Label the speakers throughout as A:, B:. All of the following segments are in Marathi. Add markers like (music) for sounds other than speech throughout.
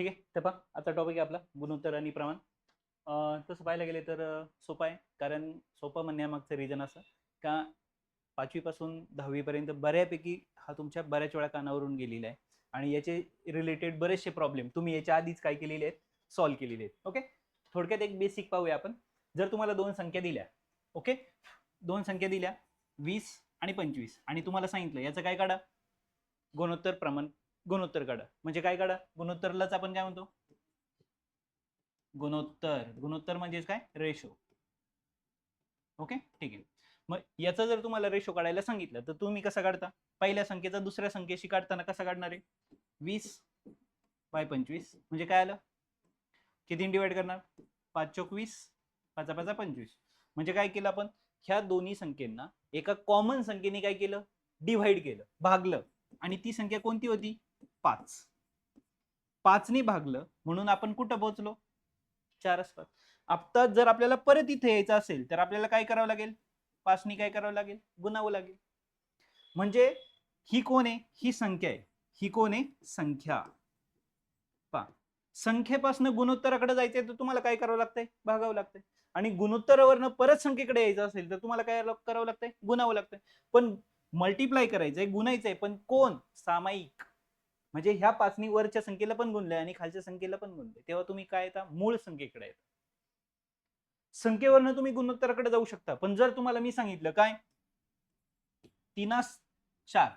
A: ठीक आहे? तर पहा आता टॉपिक आहे आपला गुणोत्तर आणि प्रमाण. तसं पाहायला गेले तर सोपं आहे कारण सोपं म्हणण्यामागचं रिझन असं का पाचवीपासून दहावीपर्यंत बऱ्यापैकी हा तुमच्या बऱ्याच वेळा कानावरून गेलेला आहे. आणि याचे रिलेटेड बरेचसे प्रॉब्लेम तुम्ही याच्या आधीच काय केलेले आहेत? सॉल्व्ह केलेले आहेत. ओके थोडक्यात एक बेसिक पाहूया आपण. जर तुम्हाला दोन संख्या दिल्या ओके दोन संख्या दिल्या वीस आणि पंचवीस. आणि तुम्हाला सांगितलं याचं काय काढा? गुणोत्तर प्रमाण. गुणोत्तर काढा. म्हणजे काय काढा? गुणोत्तरलाच आपण काय म्हणतो? गुणोत्तर. गुणोत्तर म्हणजेच काय? रेशो ओके ठीक आहे. मग याचा जर तुम्हाला रेशो काढायला सांगितलं तर तुम्ही कसा काढता? पहिल्या संख्येचा दुसऱ्या संख्येशी काढताना कसा काढणार आहे? वीस बाय पंचवीस. म्हणजे काय आलं? किती डिवाइड करणार? पाच चोकवीस पाचा पाचा पंचवीस. म्हणजे काय केलं आपण? ह्या दोन्ही संख्येंना एका कॉमन संख्येने काय केलं? डिव्हाइड केलं. भागलं. आणि ती संख्या कोणती होती? पाच. पाचने भागलं म्हणून आपण कुठं पोहोचलो? चारच पाच आता जर आपल्याला परत इथे यायचं असेल तर आपल्याला काय करावं लागेल? पाचनी काय करावं लागेल? गुणावं लागेल. म्हणजे ही कोण आहे? ही संख्या आहे. ही कोण आहे? संख्या. पा संख्येपासून गुणोत्तराकडे जायचंय तर तुम्हाला काय करावं लागतंय? भागावं लागतंय. आणि गुणोत्तरावरनं परत संख्येकडे यायचं असेल तर तुम्हाला काय करावं लागतंय? गुणावं लागतंय. पण मल्टिप्लाय करायचंय गुणायचंय. पण कोण? सामायिक. म्हणजे ह्या पाचनी वरच्या संख्येला पण गुणले आणि खालच्या संख्येला पण गुणले तेव्हा तुम्ही काय येता? मूळ संख्येकडे येता. संख्येवरनं तुम्ही गुणोत्तराकडे जाऊ शकता. पण जर तुम्हाला मी सांगितलं काय? तीनास चार.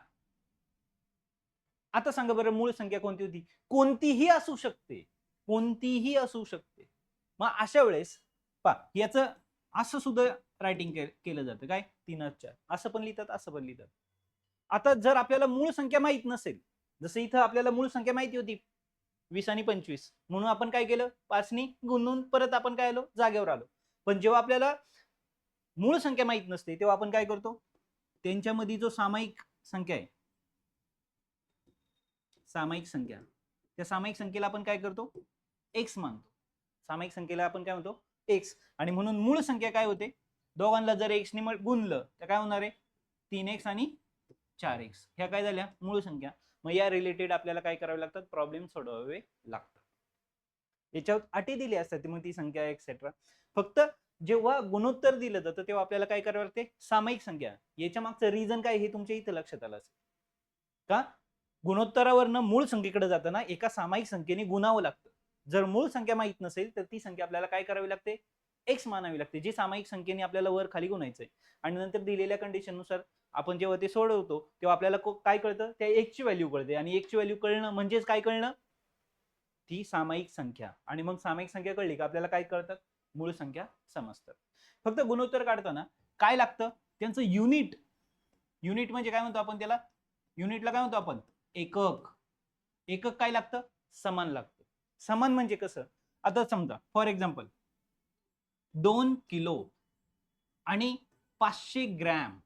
A: आता सांगा बरं मूळ संख्या कोणती होती? कोणतीही असू शकते. कोणतीही असू शकते. मग अशा वेळेस पा याचं असं सुद्धा रायटिंग केलं जातं. काय? तीनास चार. असं पण लिहितात असं पण लिहितात. आता जर आपल्याला मूळ संख्या माहीत नसेल जसं इथं आपल्याला मूळ संख्या माहिती होती वीस आणि पंचवीस. म्हणून आपण काय केलं? पाचनी गुणून परत आपण काय आलो? जागेवर आलो. पण जेव्हा आपल्याला मूळ संख्या माहीत नसते तेव्हा आपण काय करतो? त्यांच्यामध्ये जो सामायिक संख्या आहे सामायिक संख्या त्या सामायिक संख्येला आपण काय करतो? एक्स मानतो. सामायिक संख्येला आपण काय म्हणतो? एक्स आणि म्हणून मूळ संख्या काय होते? दोघांना जर एक्सने गुणलं तर काय होणार आहे? तीन एक्स आणि चार एक्स ह्या काय झाल्या? मूळ संख्या. मग या रिलेटेड आपल्याला काय करावे लागतात? प्रॉब्लेम सोडवावे लागतात. याच्यावर अटी दिली असतात मग ती संख्या एक्सेट्रा फक्त जेव्हा गुणोत्तर दिलं जातं तेव्हा आपल्याला काय करावं लागते? सामायिक संख्या. याच्या मागचं रिझन काय हे तुमच्या इथं लक्षात आलं असेल. का? गुणोत्तरावरनं मूळ संख्येकडे जाताना एका सामायिक संख्येने गुणावं लागतं. जर मूळ संख्या माहीत नसेल तर ती संख्या आपल्याला काय करावी लागते? एक्स मानावी लागते. जी सामायिक संख्येने आपल्याला वर खाली गुणायचंय. आणि नंतर दिलेल्या कंडिशननुसार आपण जेव्हा ते सोडवतो तेव्हा आपल्याला को- काय कळतं? त्या एकची व्हॅल्यू कळते. आणि एकची व्हॅल्यू कळणं म्हणजेच काय कळणं? ती सामायिक संख्या. आणि मग सामायिक संख्या कळली का आपल्याला काय कळतात मूळ संख्या समजतात फक्त गुणोत्तर काढताना काय लागतं? त्यांचं युनिट युनिट म्हणजे काय म्हणतो आपण त्याला? युनिटला काय म्हणतो आपण? एकक. एकक काय लागतं? समान लागतं. समान म्हणजे कसं? आता समजा फॉर एक्झाम्पल दोन किलो आणि पाचशे ग्रॅम.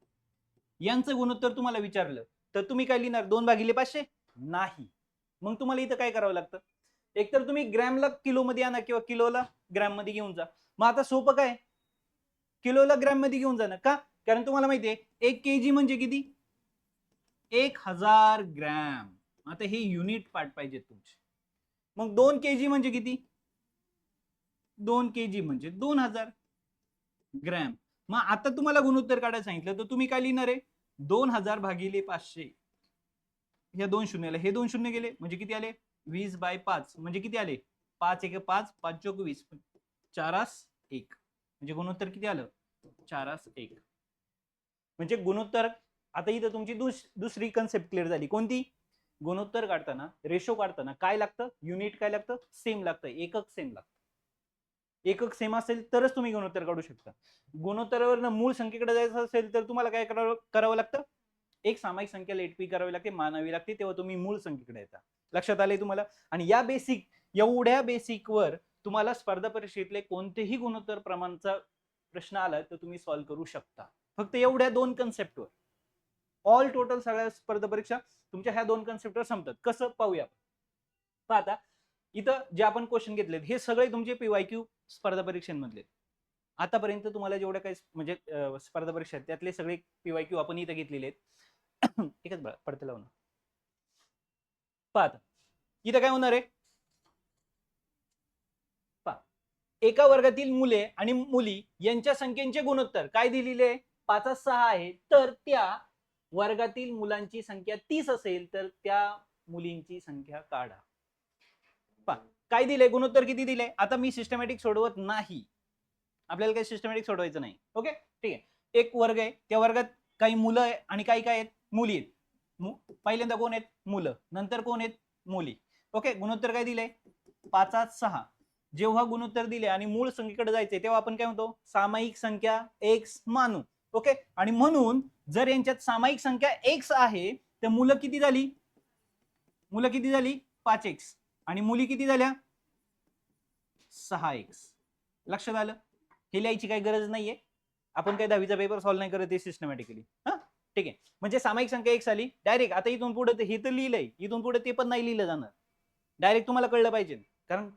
A: यांचं गुणोत्तर तुम्हाला विचारलं तर तुम्ही काय लिहिणार? दोन भागिले पाचशे? नाही. मग तुम्हाला इथं काय करावं लागतं? एकतर तुम्ही ग्रॅमला किलोमध्ये आणा किंवा किलोला ग्रॅममध्ये घेऊन जा. मग आता सोपं काय? किलोला ग्रॅममध्ये घेऊन जा ना का? कारण तुम्हाला माहितीये एक के जी म्हणजे किती? एक हजार ग्रॅम. आता हे युनिट पार्ट पाहिजे तुमचे. मग दोन के जी म्हणजे किती? दोन के जी म्हणजे दोन हजार ग्रॅम. मग आता तुम्हाला गुणोत्तर काढायला सांगितलं तर तुम्ही काय लिहिणार आहे? दोन हजार भागिले पाचशे. ह्या दोन शून्याला हे दोन शून्य गेले म्हणजे किती आले? वीस बाय पाच म्हणजे किती आले? पाच एक पाच पाच चौक वीस. चारास एक. म्हणजे गुणोत्तर किती आलं? चारास एक. म्हणजे गुणोत्तर आता इथं तुमची दुस दुसरी कन्सेप्ट क्लिअर झाली. कोणती? गुणोत्तर काढताना रेशो काढताना काय लागतं? युनिट काय लागतं? सेम लागतं. एकक सेम लागतं. एकक सेम असेल तरच तुम्ही गुणोत्तर काढू शकता. गुणोत्तरावरनं मूळ संख्येकडे जायचं असेल तर तुम्हाला काय करावं करावं लागतं? एक सामायिक संख्या लेटपी करावी लागते मानावी लागते तेव्हा तुम्ही मूळ संख्येकडे येता. लक्षात आले तुम्हाला? आणि या बेसिक एवढ्या बेसिक वर तुम्हाला स्पर्धा परीक्षेतले कोणतेही गुणोत्तर प्रमाणचा प्रश्न आला तर तुम्ही सॉल्व्ह करू शकता. फक्त एवढ्या दोन कन्सेप्टवर ऑल टोटल सगळ्या स्पर्धा परीक्षा तुमच्या ह्या दोन कन्सेप्टवर संपतात. कसं? पाहूया पहा आता इथं जे आपण क्वेश्चन घेतलेत हे सगळे तुमचे पीवायक्यू स्पर्धा परीक्षांमधले. आतापर्यंत तुम्हाला जेवढ्या काही म्हणजे स्पर्धा परीक्षा आहेत त्यातले सगळे पीवायक्यू आपण इथं घेतलेले आहेत. (coughs) एकच बघा पडते लावून. पहा इथं काय होणार आहे? एका वर्गातील मुले आणि मुली यांच्या संख्येचे गुणोत्तर काय दिलेले पाच सहा आहे. तर त्या वर्गातील मुलांची संख्या तीस असेल तर त्या मुलींची संख्या काढा. पहा, काय दिले गुणोत्तर किती दिले आता मी सिस्टमॅटिक सोडवत नाही. आपल्याला काही सिस्टमॅटिक सोडवायचं नाही. ओके ठीक आहे. एक वर्ग आहे. त्या वर्गात काही मुलं आहे आणि काही काय आहेत? मुली आहेत. पहिल्यांदा कोण आहेत? मुलं. नंतर कोण आहेत? मुली. ओके गुणोत्तर काय दिले पाचात सहा. जेव्हा गुणोत्तर दिले आणि मूळ संख्येकडे जायचे तेव्हा आपण काय म्हणतो सामायिक संख्या एक्स मानू. ओके आणि म्हणून जर यांच्यात सामायिक संख्या एक्स आहे तर मुलं किती झाली? मुलं किती झाली? पाच एक्स आणि मुली किती झाल्या? सहा एक्स लक्षात आलं? हे लिहायची काही गरज नाहीये. आपण काही दहावीचा पेपर सॉल्व्ह नाही करत सिस्टमॅटिकली हा? ठीक आहे. म्हणजे सामायिक संख्या एक आली. डायरेक्ट आता इथून पुढे हे तर लिहिलंय. इथून पुढे ते पण नाही लिहिलं जाणार. डायरेक्ट तुम्हाला कळलं पाहिजे. कारण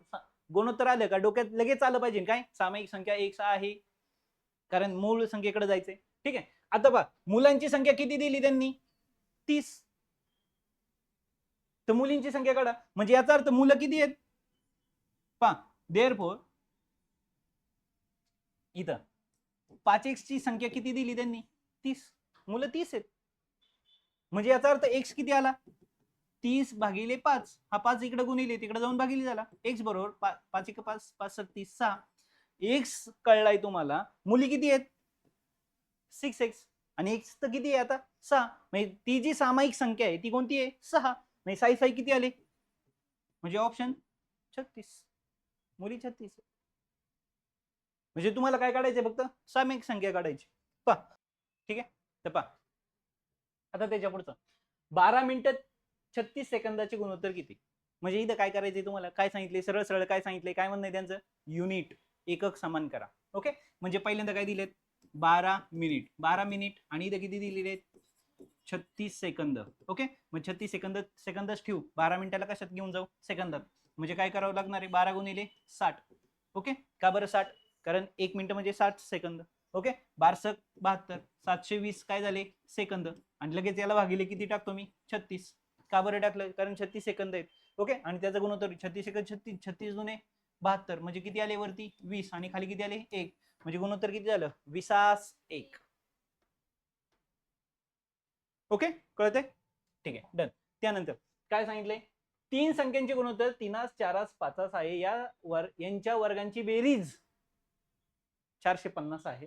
A: गुणोत्तर आलं का डोक्यात लगेच आलं पाहिजे. काय? सामायिक संख्या एक आहे. कारण मूळ संख्येकडे जायचंय. ठीक आहे. आता बघ. मुलांची संख्या किती दिली त्यांनी? तीस. तर मुलींची संख्या काढा. म्हणजे याचा अर्थ मुलं किती आहेत? पा देअर फोर इथं. पाच एक्स ची संख्या किती दिली त्यांनी? तीस. मुलं तीस आहेत. म्हणजे याचा अर्थ एक्स किती आला? तीस भागिले पाच. हा पाच इकडे गुणिले तिकडे जाऊन भागिले झाला. एक्स बरोबर पा- पाच एक पाच पाच सत्तीस सहा. एक्स कळलाय तुम्हाला. मुली किती आहेत? सिक्स एक्स आणि एक्स तर किती आहे आता? सहा. म्हणजे ती जी सामायिक संख्या आहे ती कोणती आहे? सहा. नाही साई साई किती आले? म्हणजे ऑप्शन छत्तीस. मुली छत्तीस. म्हणजे तुम्हाला काय काढायचे फक्त? सामिक संख्या काढायची. पा ठीक आहे? तर पा आता त्याच्या पुढचं. बारा मिनिटं छत्तीस सेकंदाचे गुणोत्तर किती? म्हणजे इथं काय करायचंय तुम्हाला? काय सांगितले सरळ सरळ काय सांगितले काय म्हणणं त्यांचं? युनिट. एकक समान करा. ओके? म्हणजे पहिल्यांदा काय दिलेत? बारा मिनिट. बारा मिनिट. आणि इथं किती दिलेले आहेत? छत्तीस सेकंद. ओके? मग छत्तीस सेकंद सेकंदच ठेवू. बारा मिनिटाला कशात घेऊन जाऊ? सेकंदात. म्हणजे काय करावं लागणार आहे? बारा गुणिले साठ. ओके? का बरं साठ? कारण एक मिनिट म्हणजे साठ सेकंद. ओके? बारसक बहात्तर. सातशे वीस काय झाले? सेकंद. आणि लगेच याला भागिले किती टाकतो मी? छत्तीस. का बरं टाकलं? कारण छत्तीस सेकंद आहेत. ओके? आणि त्याचा गुणोत्तर. छत्तीस सेकंद छत्तीस छत्तीस जुने बहात्तर. म्हणजे किती आले वरती? वीस. आणि खाली किती आले? एक. म्हणजे गुणोत्तर किती झालं? विसास एक. ओके? कळते ठीक आहे डन त्यानंतर काय सांगितलंय? तीन संख्यांचे गुणोत्तर तीनास चारास पाचास आहे. या वर यांच्या वर्गांची बेरीज चारशे पन्नास आहे.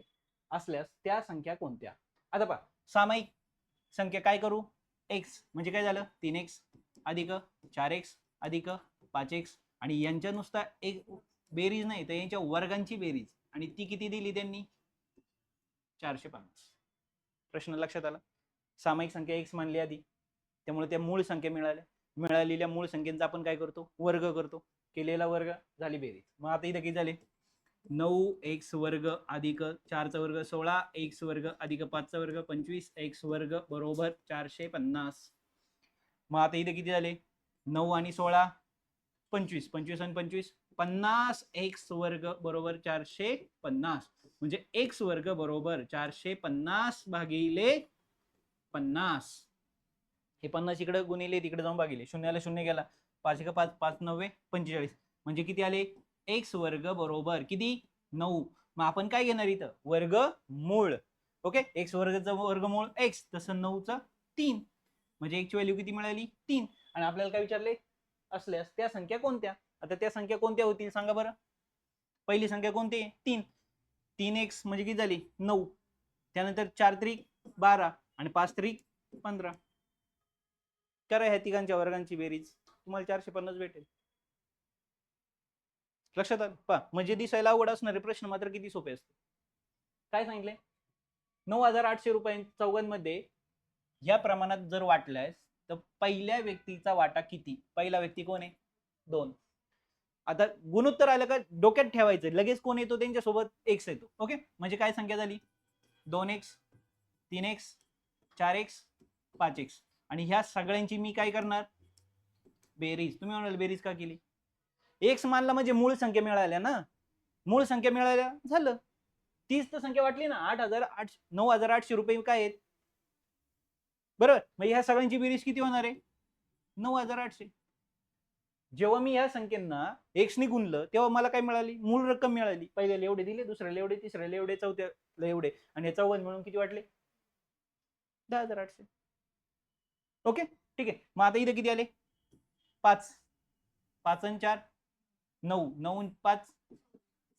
A: असल्यास त्या संख्या कोणत्या? आता पहा सामायिक संख्या काय करू? एक्स म्हणजे काय झालं? तीन एक्स अधिक चार एक्स अधिक पाच एक्स आणि यांच्या नुसता एक बेरीज नाही तर यांच्या वर्गांची बेरीज. आणि ती किती दिली त्यांनी? चारशे पन्नास. प्रश्न लक्षात आला? सामायिक संख्या एक्स मानली आधी. त्यामुळे त्या मूळ संख्या मिळाल्या. मिळालेल्या मूळ संख्येचा आपण काय करतो? वर्ग करतो. केलेला वर्ग झाली बेरीज. मग आता इथं किती झाले? नऊ एक्स वर्ग अधिक चारचा वर्ग सोळा एक्स वर्ग अधिक पाचचा वर्ग पंचवीस एक्स वर्ग बरोबर चारशे पन्नास. मग आता इथे किती झाले? नऊ आणि सोळा पंचवीस. पंचवीस आणि पंचवीस पन्नास एक्स वर्ग बरोबर चारशे पन्नास. म्हणजे एक्स वर्ग बरोबर चारशे पन्नास भागिले पन्नास. हे पन्नास इकडे गुणिले तिकडे जाऊन भागिले. शून्याला शून्य गेला. पाच एक पाच पाच नव्वे पंचेचाळीस. म्हणजे किती आले? एक्स वर्ग बरोबर किती? नऊ. मग आपण काय घेणार इथं? वर्ग मूळ. ओके? एक्स वर्गचं वर्गमूळ एक्स. तसं नऊचं तीन. म्हणजे एकची व्हॅल्यू किती मिळाली? तीन. आणि आपल्याला काय विचारले? असल्यास त्या संख्या कोणत्या? आता त्या संख्या कोणत्या होतील सांगा बरं. पहिली संख्या कोणती? आहे तीन. तीन एक्स म्हणजे किती झाली? नऊ. त्यानंतर चार त्रिक बारा. आणि पाच त्री पंधरा. करा ह्या तिघांच्या वर्गांची बेरीज. तुम्हाला चारशे पन्नास भेटेल. लक्षात आलं? पा म्हणजे दिसायला अवघड असणारे प्रश्न मात्र किती सोपे असते काय सांगितले नऊ हजार आठशे रुपये चौघांमध्ये या प्रमाणात जर वाटल्यास तर पहिल्या व्यक्तीचा वाटा किती? पहिला व्यक्ती कोण आहे? दोन. आता गुणोत्तर आलं का डोक्यात ठेवायचं. लगेच कोण येतो? त्यांच्यासोबत एक्स येतो. ओके? म्हणजे काय संख्या झाली? दोन एक्स तीन एक्स चार एक्स पाच एक्स आणि ह्या सगळ्यांची मी काय करणार? बेरीज. तुम्ही म्हणाल बेरीज का केली? एक्स मानला म्हणजे मूळ संख्या मिळाल्या ना? मूळ संख्या मिळाल्या? झालं. तीच तर संख्या वाटली ना? आठ हजार आठ नऊ हजार आठशे रुपये काय आहेत? बरोबर मग ह्या सगळ्यांची बेरीज किती होणार आहे? नऊ हजार आठशे. जेव्हा मी या संख्येना एक्सनी गुणलं तेव्हा मला काय मिळाली? मूळ रक्कम मिळाली. पहिल्याला एवढे दिले दुसऱ्याला एवढे तिसऱ्याला एवढे चौथ्याला एवढे. आणि चौवन म्हणून किती वाटले? दहा हजार आठशे. ओके ठीक आहे. मग आता इथे किती आले? पाच. पाच आणि चार नऊ. नऊ पाच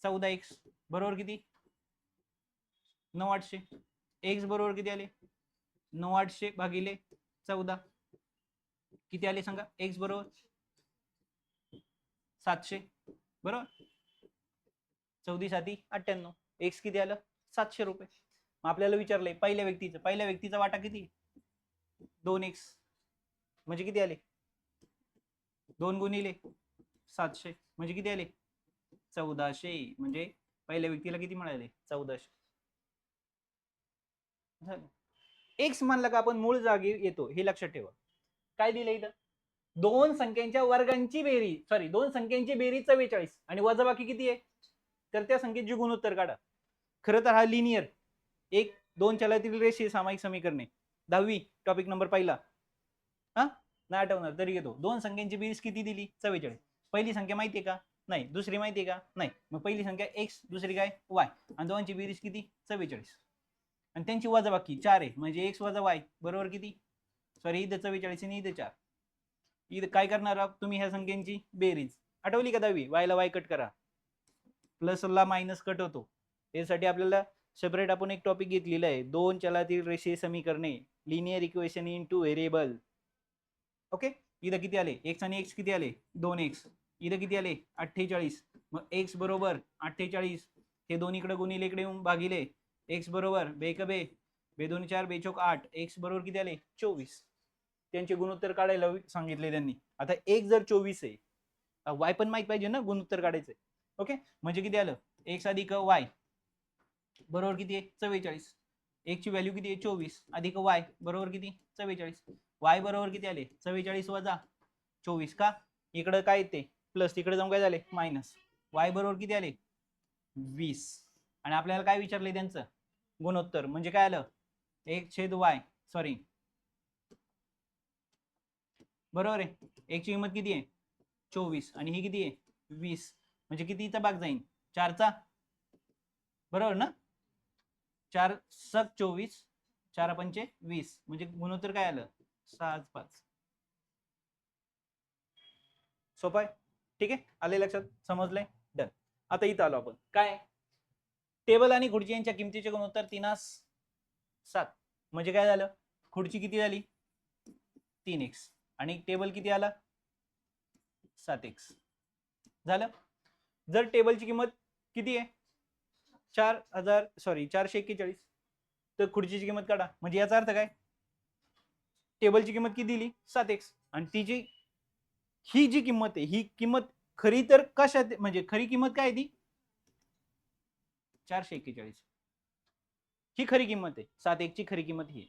A: चौदा एक्स. बरोबर किती? नऊ आठशे. एक्स बरोबर किती आले? नऊ आठशे भागिले चौदा. किती आले सांगा? एक्स बरोबर? सातशे. बरोबर? चौदी साती अठ्ठ्याण्णव. एक्स किती आलं? सातशे रुपये. मग आपल्याला विचारलंय पहिल्या व्यक्तीचं पहिल्या व्यक्तीचा वाटा किती? दोन एक्स म्हणजे किती आले? दोन गुणिले सातशे. म्हणजे किती आले? चौदाशे. म्हणजे पहिल्या व्यक्तीला किती मिळाले? चौदाशे. झालं. एक्स म्हणलं का आपण मूळ जागी येतो हे लक्षात ठेवा. काय दिलं इथं? दोन संख्यांच्या वर्गांची बेरी सॉरी दोन संख्यांची बेरी चव्वेचाळीस. आणि वजाबाकी किती आहे? तर त्या संख्येची गुणोत्तर काढा. खरं तर हा लिनियर एक दोन चलातील रेषीय सामायिक समीकरणे. दहावी टॉपिक नंबर पहिला. हा? नाही आठवणार तरी घेतो. दोन संख्यांची बेरीज किती दिली? चव्वेचाळीस. पहिली संख्या माहिती आहे का? नाही. दुसरी माहिती आहे का? नाही. मग पहिली संख्या एक्स दुसरी काय? वाय आणि दोनची बेरीज किती? चव्वेचाळीस. आणि त्यांची वजाबाकी चार आहे. म्हणजे एक्स वजा वाय बरोबर किती? सॉरी इथं चव्वेचाळीस आणि इथं चार. इथं काय करणार आहात? तुम्ही ह्या संख्यांची बेरीज. आठवली का दहावी? वायला वाय कट करा. प्लसला मायनस कट होतो. यासाठी आपल्याला सेपरेट आपण एक टॉपिक घेतलेला आहे. दोन चलातील रेषीय समीकरणे linear equation in two variable okay इथं किती आले? एक्स आणि एक्स किती आले? दोन एक्स इथं किती आले? अठ्ठेचाळीस. मग एक्स बरोबर अठ्ठेचाळीस. हे दोन इकडे गुणिले इकडे येऊन भागिले. एक्स बरोबर बे क बे. बे दोन चार बेचोक आठ. एक्स बरोबर किती आले? चोवीस. त्यांचे गुणोत्तर काढायला सांगितले त्यांनी. आता एक जर चोवीस आहे वाय पण माहीत पाहिजे ना गुणोत्तर काढायचंय ओके म्हणजे किती आलं? एक्स अधिक वाय बरोबर किती आहे? चव्वेचाळीस. ची व्हॅल्यू किती आहे? चोवीस. अधिक वाय बरोबर किती? चव्वेचाळीस. वाय बरोबर किती आले? चव्वेचाळीस वजा चोवीस का? इकडं काय येते? प्लस तिकडे जाऊन काय झाले? मायनस वाय बरोबर किती आले? वीस. आणि आपल्याला काय विचारलंय त्यांचं? गुणोत्तर. म्हणजे काय आलं? एक छेद वाय सॉरी बरोबर आहे? एकची किंमत किती आहे? चोवीस. आणि ही किती आहे? वीस. म्हणजे कितीचा भाग जाईल चारचा? बरोबर ना? चार सक चोवीस चार पंचे वीस. म्हणजे गुणोत्तर काय आलं? सहा पाच. सोपं आहे? ठीक आहे? आले लक्षात? समजलंय? डन आता इथं आलो आपण. काय? टेबल आणि खुर्ची यांच्या किमतीचे गुणोत्तर तीनास सात. म्हणजे काय झालं? खुर्ची किती झाली? तीन एक्स. आणि टेबल किती आला? सात एक्स. झालं? जर टेबलची किंमत किती आहे? चार हजार सॉरी चारशे एक्केचाळीस. तर खुर्चीची किंमत काढा. म्हणजे याचा अर्थ काय? टेबलची किंमत किती दिली? सात एक्स आणि ती जी ही जी किंमत आहे ही किंमत खरी तर कशात म्हणजे खरी किंमत काय आहे ती? चारशे एक्केचाळीस. ही खरी किंमत आहे. सात एकची खरी किंमत ही आहे.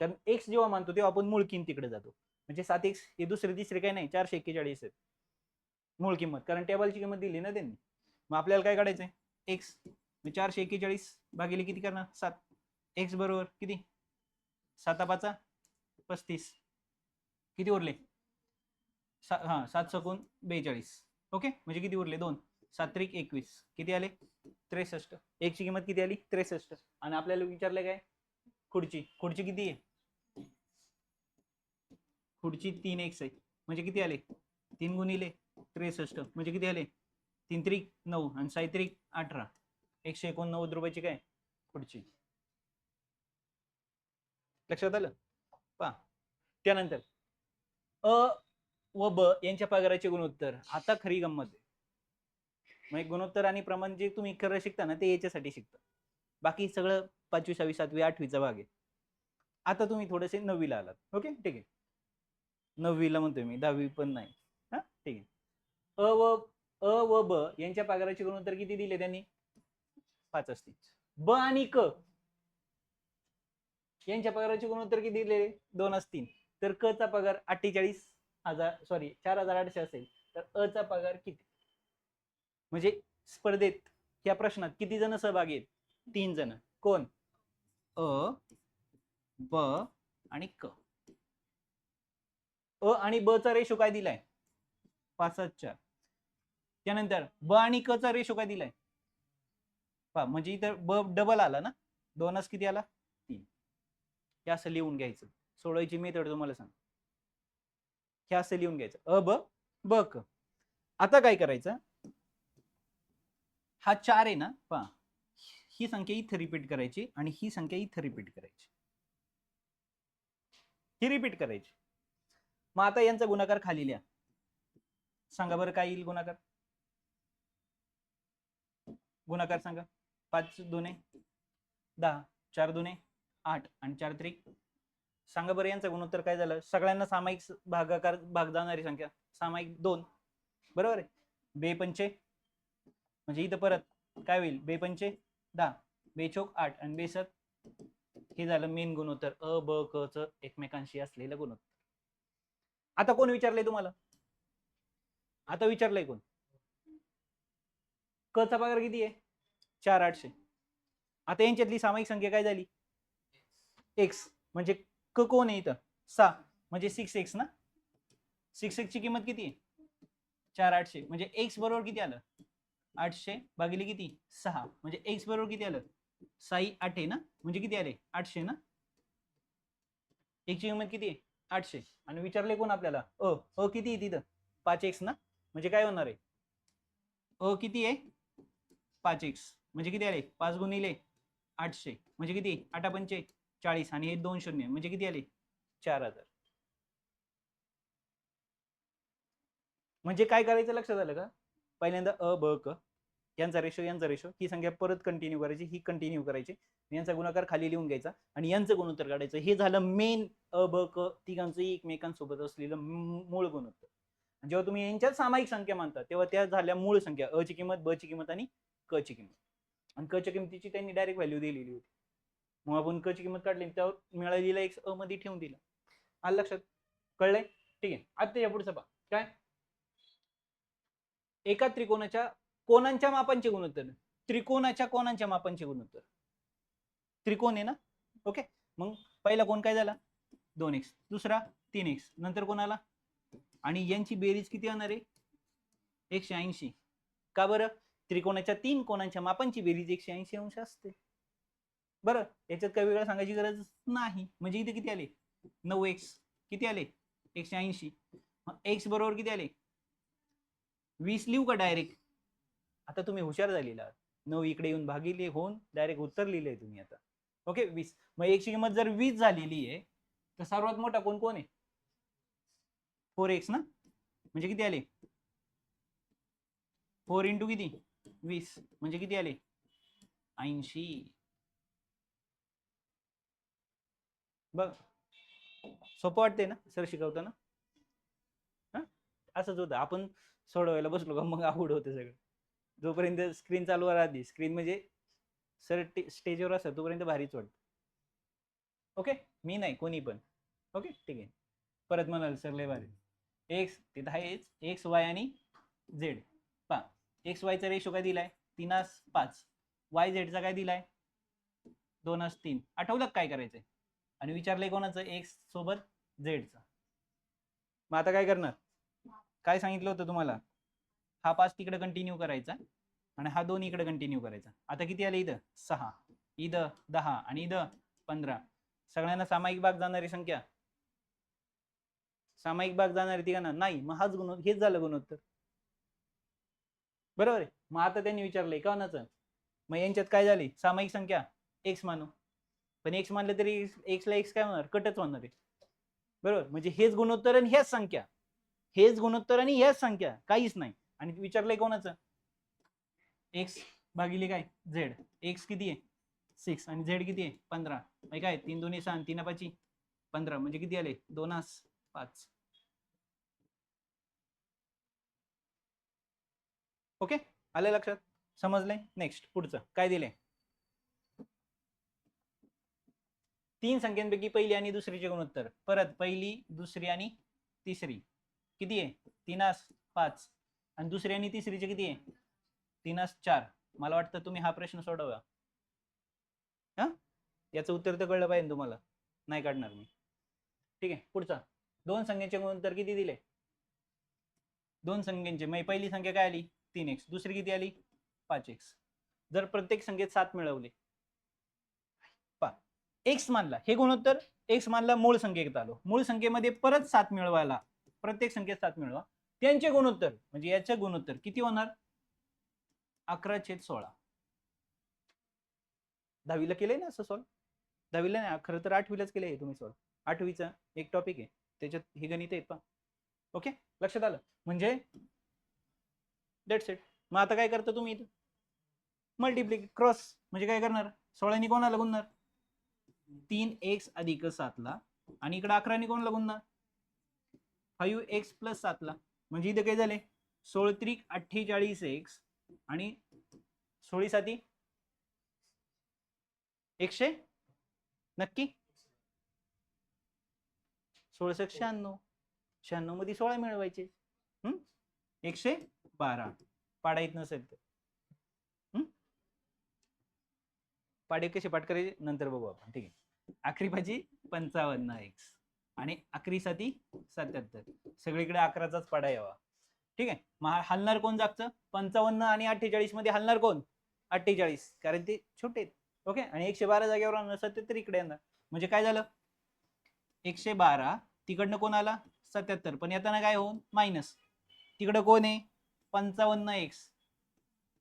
A: कारण एक्स जेव्हा मानतो तेव्हा आपण मूळ किमतीकडे जातो. म्हणजे सात एक्स हे दुसरे तिसरे काही नाही. चारशे एक्केचाळीस आहेत. मूळ किंमत. कारण टेबलची किंमत दिली ना त्यांनी. मग आपल्याला काय काढायचंय? एक्स चारशे एक्केचाळीस भागिले किती करणार? सात. एक्स बरोबर किती? साता पाचा पस्तीस. किती उरले? सा हां सात सकून बेचाळीस. ओके? म्हणजे किती उरले? दोन. सात त्रिक एकवीस. किती आले? त्रेसष्ट. एकची किंमत किती आली? त्रेसष्ट. आणि आपल्याला विचारलं काय? खुर्ची खुर्ची किती आहे? खुर्ची तीन एक्स आहे. म्हणजे किती आले? तीन गुणिले त्रेसष्ट. म्हणजे किती आले? तीन त्रिक नऊ. आणि सायत्रिक अठरा. एकशे एकोणनव्वद रुपयाची काय? पुढची. लक्षात आलं? पा त्यानंतर अ व ब यांच्या पगाराचे गुणोत्तर. आता खरी गंमत आहे. मग गुणोत्तर आणि प्रमाण जे तुम्ही खरं शिकता ना ते याच्यासाठी शिकता. बाकी सगळं पाचवी सहावी सातवी आठवीचा भाग आहे. आता तुम्ही थोडेसे नववीला आलात. ओके? ठीक आहे. नववीला म्हणतोय मी. दहावी पण नाही. हा? ठीक आहे. अ व अ व ब यांच्या पगाराचे गुणोत्तर किती दिले त्यांनी? पाच असतील. ब आणि क. यांच्या पगाराचे गुणोत्तर किती दिले दोन असतील. तर क चा पगार अठ्ठेचाळीस हजार सॉरी चार हजार आठशे असेल. तर अ चा पगार किती? म्हणजे स्पर्धेत या प्रश्नात किती जण सहभागी आहेत? तीन जण. कोण? अ ब आणि क. अ आणि ब चा रेशो काय दिलाय? पाच सात चार. त्यानंतर ब आणि क चा रेशो काय दिलाय? पहा म्हणजे इथं ब डबल आला ना? दोनच किती आला? तीन. हे असं लिहून घ्यायचं. सोडवायची मेथड तुम्हाला सांग हे असं लिहून घ्यायचं. अ ब ब क. आता काय करायचं? हा चार आहे ना? पहा. ही संख्या इथं रिपीट करायची आणि ही संख्या इथं रिपीट करायची. ही रिपीट करायची. मग आता यांचा गुणाकार खाली लिहा. सांगा बरं काय येईल गुणाकार? गुणाकार सांगा. पाच दोने दहा चार दोने आठ आणि चार त्रिक. सांगा बरं यांचं गुणोत्तर काय झालं? सगळ्यांना सामायिक भागाकार भाग जाणारी संख्या. सामायिक दोन. बरोबर आहे? बेपंचे म्हणजे इथं परत काय होईल? बेपंचे दहा. बेचोक आठ आणि बेसत हे झालं मेन गुणोत्तर. अ ब क च एकमेकांशी असलेलं गुणोत्तर. आता कोण विचारलंय तुम्हाला? आता विचारलंय कोण? क चा पगार किती आहे? चार आठशे. आता यांच्यातली सामायिक संख्या काय झाली? एक्स म्हणजे क कोण आहे इथं? सहा. म्हणजे सिक्स एक्स ना? सिक्स एक्स ची किंमत किती आहे? चार आठशे. म्हणजे एक्स बरोबर किती आलं? आठशे भागिले किती? सहा. म्हणजे एक्स बरोबर किती आलं? साई आठ आहे ना? म्हणजे किती आले? आठशे ना? एकची किंमत किती आहे? आठशे. आणि विचारले कोण आपल्याला? अ. अ किती आहे तिथं? पाच एक्स ना? म्हणजे काय होणार आहे? अ किती आहे? पाच एक्स म्हणजे किती आले? पाच गुणिले आठशे. म्हणजे किती? आठा पंचे चाळीस आणि हे दोन शून्य. म्हणजे किती आले? चार हजार. म्हणजे काय करायचं लक्षात आलं का? पहिल्यांदा अ ब क. यांचा रेशो यांचा रेशो ही संख्या परत कंटिन्यू करायची ही कंटिन्यू करायची. यांचा गुणाकार खाली लिहून घ्यायचा. आणि यांचं गुणोत्तर काढायचं. हे झालं मेन अ ब क. तिघांचं एकमेकांसोबत असलेलं मूळ गुणोत्तर. जेव्हा तुम्ही यांच्यात सामायिक संख्या मानता तेव्हा त्या झाल्या मूळ संख्या. अ ची किंमत ब ची किंमत आणि क ची किंमत. आणि कच्या किमतीची त्यांनी डायरेक्ट व्हॅल्यू दिलेली होती. मग आपण कची किंमत काढली त्यावर मिळालेला एक अ मध्ये ठेवून दिला. आलं लक्षात? कळलंय? ठीक आहे. आता या पुढचं पहा. काय? एका त्रिकोणाच्या कोणांच्या मापांचे गुणोत्तर. त्रिकोणाच्या कोणांच्या मापांचे गुणोत्तर. त्रिकोण आहे ना? ओके. मग पहिला कोण काय झाला? दोन एक्स दुसरा तीन एक्स नंतर कोणाला? आणि यांची बेरीज किती होणार आहे? एकशे ऐंशी. का बरं? त्रिकोणाच्या तीन कोणांच्या मापांची बेरीज एकशे ऐंशी अंश असते. बरं याच्यात काही वेगळं सांगायची गरज नाही. म्हणजे इथे किती आले? नऊ एक्स किती आले? एकशे ऐंशी. एक्स बरोबर किती आले? वीस लिहू का डायरेक्ट आता तुम्ही हुशार झालेला आहात. नऊ इकडे येऊन भागिले होऊन डायरेक्ट उत्तर लिहिले तुम्ही आता. ओके वीस. मग एकशी किंमत जर वीस झालेली आहे तर सर्वात मोठा कोण कोण आहे? फोर एक्स ना? म्हणजे किती आले? फोर इंटू किती? वीस म्हणजे किती आले? ऐंशी. बघ. सोपं वाटते ना? सर शिकवताना? हा? असंच होतं. आपण सोडवायला बसलो का? मग आवड होते सगळं. जोपर्यंत स्क्रीन चालू राहते स्क्रीन म्हणजे सर स्टेजवर असतं तोपर्यंत भारीच वाटतं. ओके? मी नाही. कोणी पण. ओके? ठीक आहे. परत म्हणाल सर लय भारी. एक्स तिथं आहेच एक्स वाय आणि झेड एक्स वायचा रेशो काय दिलाय? तीनास पाच. वाय झेडचा काय दिलाय? दोनास तीन. आठवलं काय करायचंय? आणि विचारलंय कोणाचं? एक्स सोबत झेडचं मग आता काय करणार? काय सांगितलं होतं तुम्हाला? हा पाच तिकडे कंटिन्यू करायचा आणि हा दोन इकडे कंटिन्यू करायचा. आता किती आले इथं? सहा. इथं दहा आणि इथं पंधरा. सगळ्यांना सामायिक भाग जाणारी संख्या. सामायिक भाग जाणारी तिघांना. नाही मग हाच गुण हेच झालं गुणोत्तर. बरोबर आहे. मग आता त्यांनी विचारलंय कोणाचं मग यांच्यात काय झाली सामायिक संख्या एक्स मानू. पण एक्स मानलं तरी एक्सला एक्स काय होणार? कटच होणार आहे. बरोबर? म्हणजे हेच गुणोत्तर आणि ह्याच संख्या. हेच गुणोत्तर आणि ह्याच संख्या. काहीच नाही. आणि विचारलंय कोणाचं? एक्स भागिले काय? झेड एक्स किती आहे? सिक्स आणि झेड किती आहे? पंधरा. म्हणजे काय? तीन दोन्ही सहा तीन पाची पंधरा. म्हणजे किती आले? दोनास पाच. ओके? आलं लक्षात? समजलंय नेक्स्ट पुढचं. काय दिलंय तीन संख्यांपैकी पहिली आणि दुसरीचे गुणोत्तर. परत पहिली दुसरी आणि तिसरी. किती आहे? तीनास पाच. आणि दुसरी आणि तिसरीचे किती आहे? तीनास चार. मला वाटतं तुम्ही हा प्रश्न सोडवा. हा? याचं उत्तर तर कळलं पाहिजे तुम्हाला. नाही काढणार मी. ठीक आहे पुढचा. दोन संख्येचे गुणोत्तर किती दिले? दोन संख्यांचे. म्हणजे पहिली संख्या काय आली? तीन एक्स दुसरी किती आली? पाच एक्स जर प्रत्येक संख्येत सात मिळवले. पा एक्स मानला. हे गुणोत्तर एक्स मानला मूळ संख्येत आलो. मूळ संख्येमध्ये परत सात मिळवायला. प्रत्येक संख्येत सात मिळवा. त्यांचे गुणोत्तर म्हणजे याचे गुणोत्तर किती होणार? अकरा छेद सोळा. दहावीला केलंय ना असं सॉल्व दहावीला नाही खरं तर आठवीलाच केलंय तुम्ही सॉल्व आठवीचा एक टॉपिक आहे. त्याच्यात ही गणित आहेत पा ओके लक्षात आलं? म्हणजे डेट इट मग आता काय करता तुम्ही इथं? मल्टिप्लिक क्रॉस म्हणजे काय करणार? सोळानी कोणाला गुणणार? तीन एक्स अधिक सातला. आणि इकडे अकराने कोणाला गुणणार? फाईव्ह एक्स प्लस सातला. म्हणजे इथं काय झाले? सोळ त्रिक अठ्ठेचाळीस एक्स आणि सोळी साती? एकशे? नक्की? सोळाशे शहाण्णव. शहाण्णवमध्ये सोळा मिळवायचे. एकशे? बारा. पाडा येत नसेल तर. पाडे कसे पाठ करायचे? नंतर बघू आपण. ठीक आहे. आखरी पाची पंचावन्न एक्स आणि अकरी साती सत्याहत्तर. सगळीकडे अकराचाच पाडा यावा. ठीक आहे. मग हलणार कोण जागचं? पंचावन्न आणि अठ्ठेचाळीसमध्ये हलणार कोण? अठ्ठेचाळीस. कारण ते छोटे आहेत. ओके? आणि एकशे बारा जागेवर आणणार. सत्याहत्तर इकडे येणार म्हणजे काय झालं? एकशे बारा. तिकडनं कोण आला? सत्याहत्तर. पण येताना काय होऊन? मायनस. तिकडं कोण आहे? पंचावन्न एक्स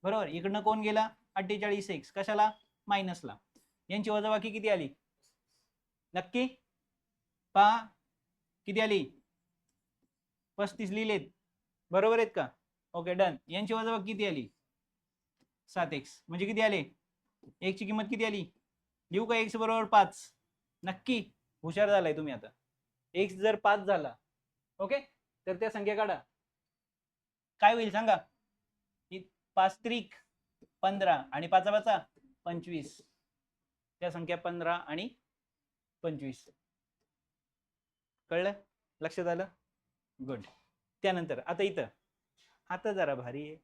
A: बरोबर? इकडनं कोण गेला? अठ्ठेचाळीस एक्स कशाला? मायनसला यांची वजाबाकी किती आली? नक्की? पहा. किती आली? पस्तीस लिहिलेत. बरोबर आहेत का? ओके डन यांची वजाबाकी किती आली? सात एक्स म्हणजे किती आले? एकची किंमत किती आली? लिहू का एक्स बरोबर पाच? नक्की. हुशार झालाय तुम्ही आता. एक्स जर पाच झाला. ओके तर त्या संख्या काढा. काय होईल सांगा? पाच त्रिक पंधरा आणि पाचा पाचा पंचवीस. त्या संख्या पंधरा आणि पंचवीस. कळलं? लक्षात आलं? गुड त्यानंतर आता इथं. आता जरा भारी आहे.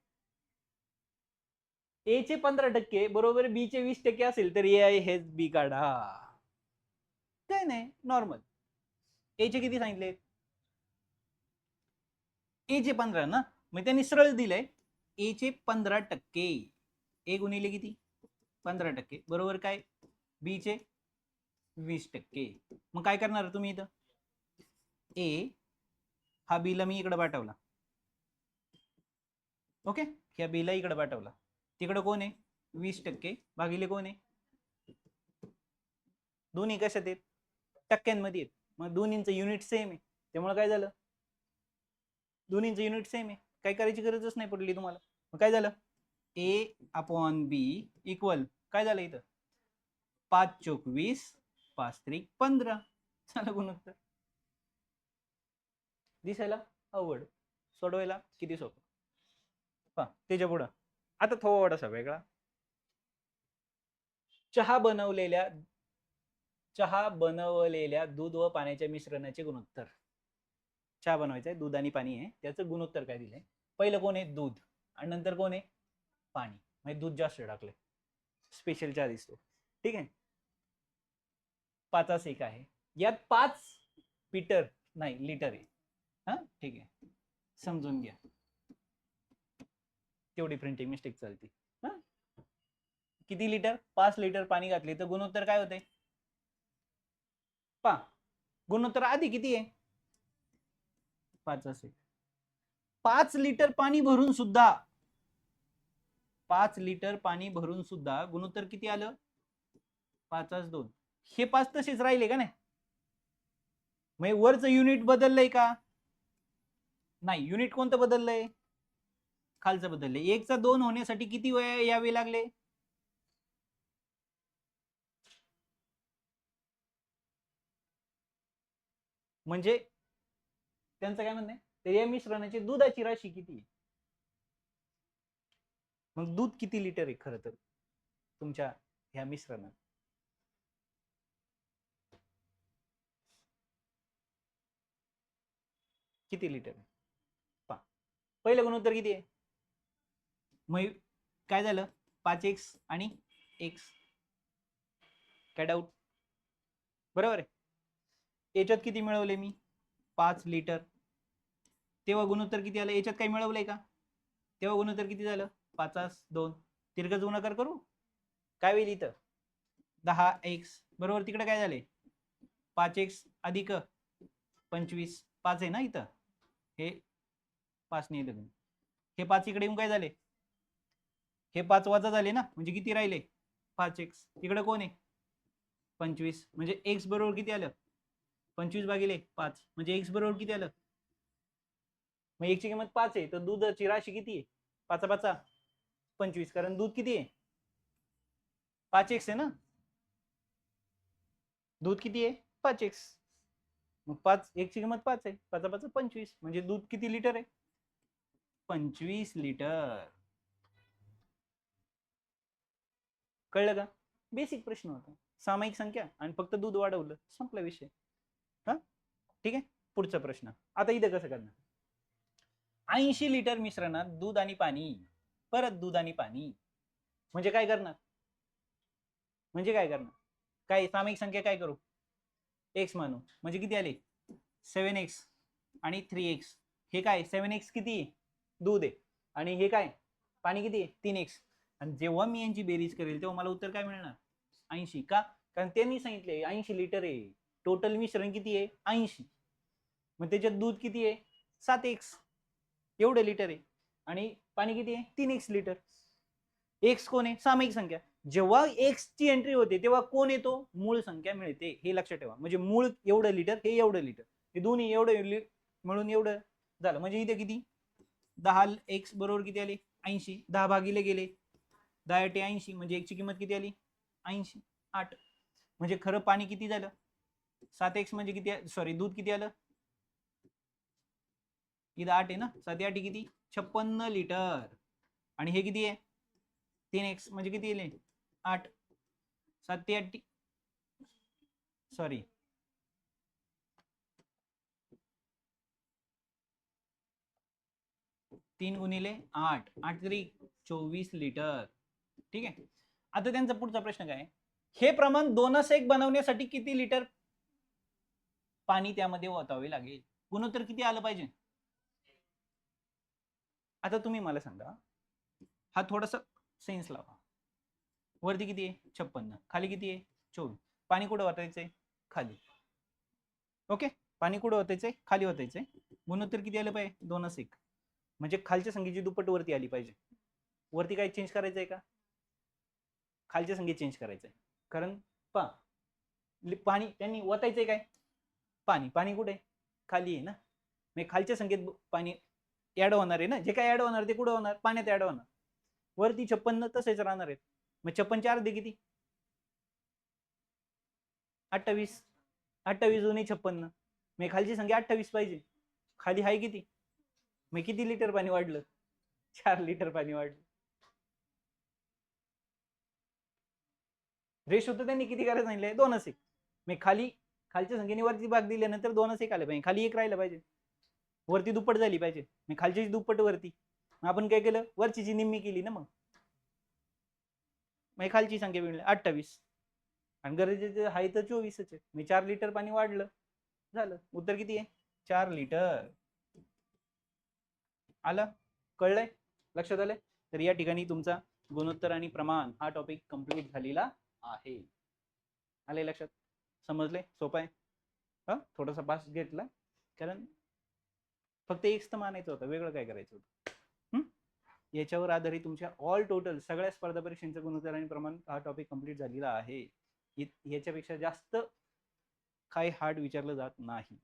A: ए चे पंधरा टक्के बरोबर बी चे वीस टक्के असेल तर ए आय हेच बी काढा. काय नाही नॉर्मल ए चे किती सांगितले? ए चे पंधरा ना? मग त्यांनी सरळ दिलंय. ए चे पंधरा टक्के. ए गुणिले किती? पंधरा टक्के. बरोबर काय? बी चे वीस टक्के. मग काय करणार तुम्ही इथं? ए हा बीला मी इकडे पाठवला. ओके ह्या बीला इकडे पाठवला. तिकडं कोण आहे? वीस टक्के. भागिले कोण आहे? दोन्ही कशात आहेत? टक्क्यांमध्ये आहेत. मग दोन्हींचं युनिट सेम आहे. त्यामुळे काय झालं? दोन्हींचं युनिट सेम आहे. काय करायची गरजच नाही पडली तुम्हाला. मग काय झालं? ए अपॉन बी इक्वल काय झालं इथं? पाच चोक वीस पाच त्रिक पंधरा. झालं गुणोत्तर दिसायला अवघड. सोडवायला किती सोपं? पहा त्याच्या पुढं. आता थोडासा वेगळा. चहा बनवलेल्या चहा बनवलेल्या दूध व पाण्याच्या मिश्रणाचे गुणोत्तर. चहा बनवायचा आहे दूध आणि पाणी आहे त्याचं गुणोत्तर काय दिलंय? पहिलं कोण आहे? दूध. आणि नंतर कोण आहे? पाणी. म्हणजे दूध जास्त टाकले स्पेशल चहा दिसतो ठीक आहे? पाचाच एक आहे. यात पाच पीटर नाही लिटर आहे. हा? ठीक आहे. समजून घ्या. तेवढी प्रिंटिंग मिस्टेक चालते. हा? किती लिटर? पाच लिटर पाणी घातले तर गुणोत्तर काय होते पा गुणोत्तर आधी किती आहे? पाच असेल पाच लिटर पाणी भरून सुद्धा पाच लिटर पाणी भरून सुद्धा गुणोत्तर किती आलं? पाचाच दोन. हे पाच तसेच राहिले का नाही? म्हणजे वरचं युनिट बदललंय का? नाही युनिट कोणतं बदललंय? खालचं बदललंय. एकचा दोन होण्यासाठी किती वेळ यावे लागले? म्हणजे त्यांचं काय म्हणणं आहे? तर या मिश्रणाची दुधाची राशी किती आहे? मग दूध किती लिटर आहे खरं तर? तुमच्या ह्या मिश्रणात. किती लिटर आहे? पा पहिलं गुणोत्तर किती आहे? मग काय झालं? पाच एक्स आणि एक्स. काय डाऊट बरोबर आहे. याच्यात किती मिळवले मी? पाच लिटर. तेव्हा गुणोत्तर किती आलं? याच्यात काही मिळवलंय का? तेव्हा गुणोत्तर किती झालं? पाचास दोन. दीर्घ गुणाकार करू? काय होईल इथं? दहा एक्स बरोबर तिकडे काय झाले पाच एक्स अधिक पंचवीस. पाच आहे ना इथं? हे पाच नाही येतं हे पाच इकडे येऊन काय झाले? हे पाच वाजा झाले ना? म्हणजे किती राहिले? पाच एक्स इकडे कोण आहे? पंचवीस. म्हणजे एक्स बरोबर किती आलं? पंचवीस भागिले पाच. म्हणजे एक्स बरोबर किती आलं? मग एकची किंमत पाच आहे तर दुधाची राशी किती आहे? पाचा पाचा. पंचवीस कारण दूध किती आहे? पाच एक्स आहे ना? दूध किती आहे? पाच एक्स मग पाच एकची किंमत पाच आहे. पाचा पाच पंचवीस म्हणजे दूध किती लिटर आहे? पंचवीस लिटर. कळलं का? बेसिक प्रश्न होता. सामायिक संख्या आणि फक्त दूध वाढवलं. संपला विषय. हा? ठीक आहे? पुढचा प्रश्न. आता इथं कसं करणार? ऐंशी लिटर मिश्रणात दूध आणि पाणी परत दूध आणि पाणी. म्हणजे काय करणार? म्हणजे काय करणार? काय सामायिक संख्या काय करू? एक्स मानू. म्हणजे किती आले? सेवन एक्स आणि थ्री एक्स हे काय? सेवन एक्स किती? आहे दूध आहे. आणि हे काय? पाणी किती आहे? तीन एक्स आणि जेव्हा मी यांची बेरीज करेल तेव्हा मला उत्तर काय मिळणार? ऐंशी. का? कारण त्यांनी सांगितले ऐंशी लिटर आहे. टोटल मिश्रण किती आहे? ऐंशी. मग त्याच्यात दूध किती आहे? सात एक्स एवढं लिटर आहे. आणि पाणी किती आहे? तीन एक्स लिटर एक्स कोण आहे? सामायिक संख्या. जेव्हा एक्सची एंट्री होते तेव्हा कोण येतो? मूळ संख्या मिळते. हे लक्षात ठेवा. म्हणजे मूळ एवढं लिटर हे एवढं लिटर हे दोन्ही एवढं मिळून म्हणून एवढं झालं. म्हणजे इथे किती? दहा एक्स बरोबर किती आले? ऐंशी. दहा भागिले गेले. दहा ते ऐंशी. म्हणजे एकची किंमत किती आली? ऐंशी. आठ. म्हणजे खरं पाणी किती झालं? सात एक्स म्हणजे किती सॉरी दूध किती आलं? इथं आठ आहे ना? सात आठ किती? छप्पन्न लिटर. आणि हे किती आहे? तीन एक्स म्हणजे किती येले आठ. सात ते आठ सॉरी तीन गुणिले आठ. आठ तरी चोवीस लिटर. ठीक आहे? आता त्यांचा पुढचा प्रश्न काय? हे प्रमाण दोनच एक बनवण्यासाठी किती लिटर पाणी त्यामध्ये ओतावे लागेल? गुणोत्तर किती आलं पाहिजे? आता तुम्ही मला सांगा हा थोडासा सेन्स लावा. वरती किती आहे? छप्पन्न खाली किती आहे? चोवीस. पाणी कुठं वाटायचंय खाली. ओके? पाणी कुठं वाटायचंय खाली वाटायचंय गुणोत्तर किती आलं पाहिजे? दोनच एक. म्हणजे खालच्या संख्येची दुप्पट वरती आली पाहिजे. वरती काय चेंज करायचंय का? खालच्या संख्येत चेंज करायचंय कारण पा पाणी त्यांनी वतायचंय काय? पाणी. पाणी कुठे? आहे? खाली आहे ना? म्हणजे खालच्या संख्येत पाणी ऍड होणार आहे ना? जे काय ऍड होणार ते कुठं होणार? पाण्यात ऍड होणार. वरती छप्पन्न तसेच राहणार आहेत. मग छप्पन चार किती? अठ्ठावीस. अठ्ठावीस जुने छप्पन्न. मग खालची संख्या अठ्ठावीस पाहिजे. खाली आहे किती? मग किती लिटर पाणी वाढलं? चार लिटर पाणी वाढलं. रेशो तर त्यांनी किती करायला सांगितलंय? दोनच एक. मग खाली खालच्या संख्येने वरती भाग दिल्यानंतर दोनच एक आले पाहिजे. खाली एक राहिलं पाहिजे. वरती दुप्पट झाली पाहिजे. मी खालची दुप्पट वरती. मग आपण काय केलं? वरची निम्मी केली ना मग. मग खालची संख्या मिळली. अठ्ठावीस. आणि गरजेचं आहे तर चोवीसच आहे. मी चार लिटर पाणी वाढलं. झालं. उत्तर किती आहे? चार लिटर. आलं? कळलंय? लक्षात आलंय? तर या ठिकाणी तुमचा गुणोत्तर आणि प्रमाण हा टॉपिक कंप्लीट झालेला आहे. आले लक्षात? समजले सोपं आहे? हा? थोडासा पास घेतला. कारण फक्त एकच तर मानायचं होतं वेगळं काय करायचं होतं? हम्म? याच्यावर आधारित तुमच्या ऑल टोटल सगळ्या स्पर्धा परीक्षांचं गुणोत्तर आणि प्रमाण हा टॉपिक कंप्लीट झालेला आहे. याच्यापेक्षा जास्त काही हार्ड विचारलं जात नाही.